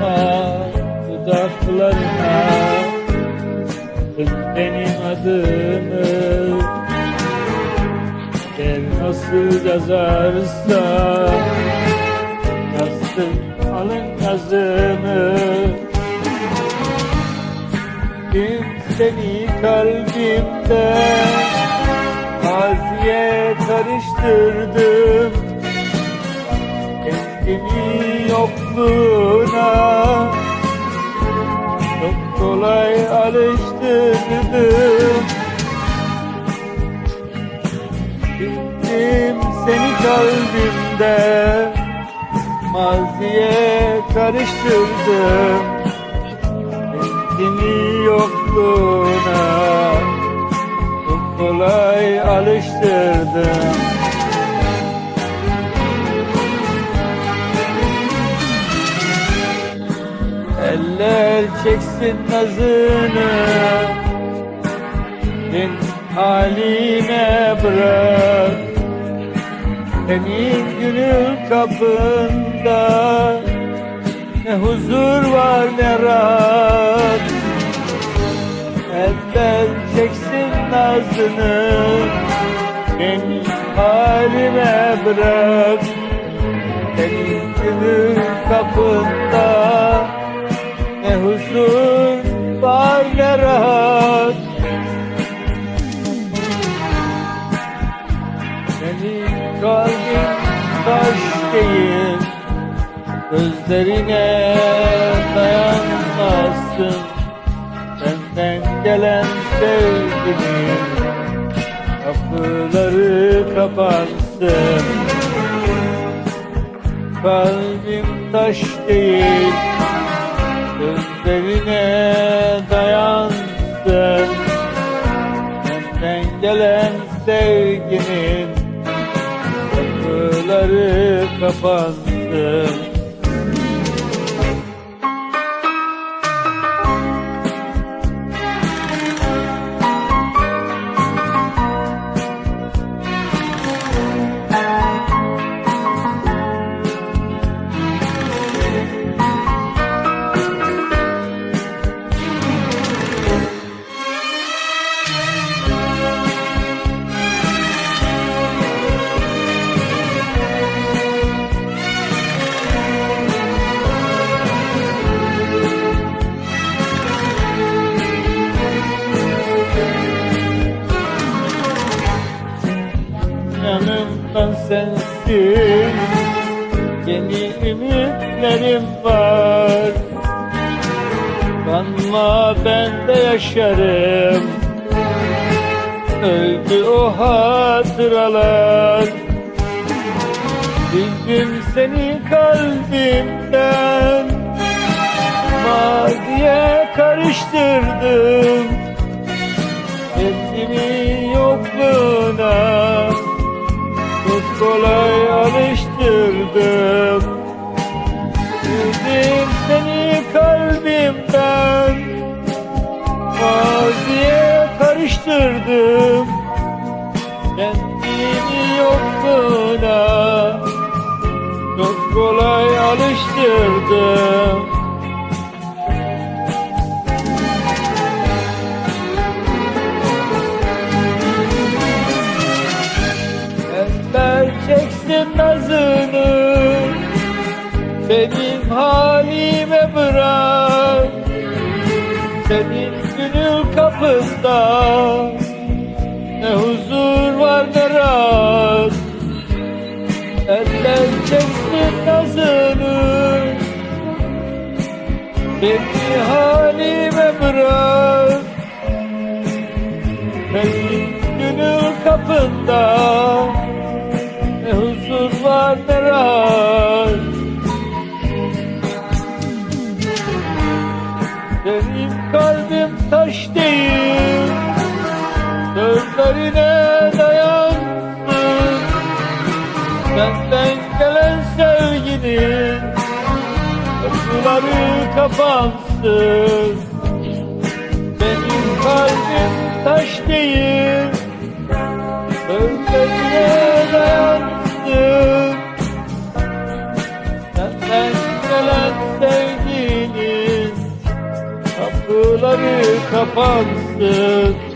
Bakma dudaklarına Kız benim adımı Der nasıl yazarsa Yazsın alın yazımı. Gün seni kalbimde Maziye karıştırdım Kolay alıştırdım. Bildim seni kalbimde. Maziye karıştırdım. Kendimi yokluğuna. Çok kolay alıştırdım çeksin nazını. Bin haline bırak. Senin gönül kapında. Ne huzur var ne rahat. Eller çeksin nazını. Beni halime bırak. Senin gönül kapında taş değil. Gözlerine dayanmazsın. Senden gelen sevginin Kapıları kapansın. Kalbim taş değil. Gözlerine dayansın. Senden gelen sevginin Kapıları kapansın yanımdan sensiz Yeni ümitlerim var. Kanma ben de yaşarım. Öldü o hatıralar. Bildim seni kalbimden. Maziye karıştırdım kalbimden Maziye karıştırdım. Kendimi yokluğuna Çok kolay alıştırdım. Eller çeksin nazını. Benim halime kapında Ne huzur var ne rahat. Eller çeksin nazını Beni halime bırak. Senin gönül kapında. Ne huzur var ne rahat kalbim taş değil Sözlerine dayansın Senden gelen sevginin Kapıları kapansın. Benim kalbim taş değil Sözlerine kapıları kapansın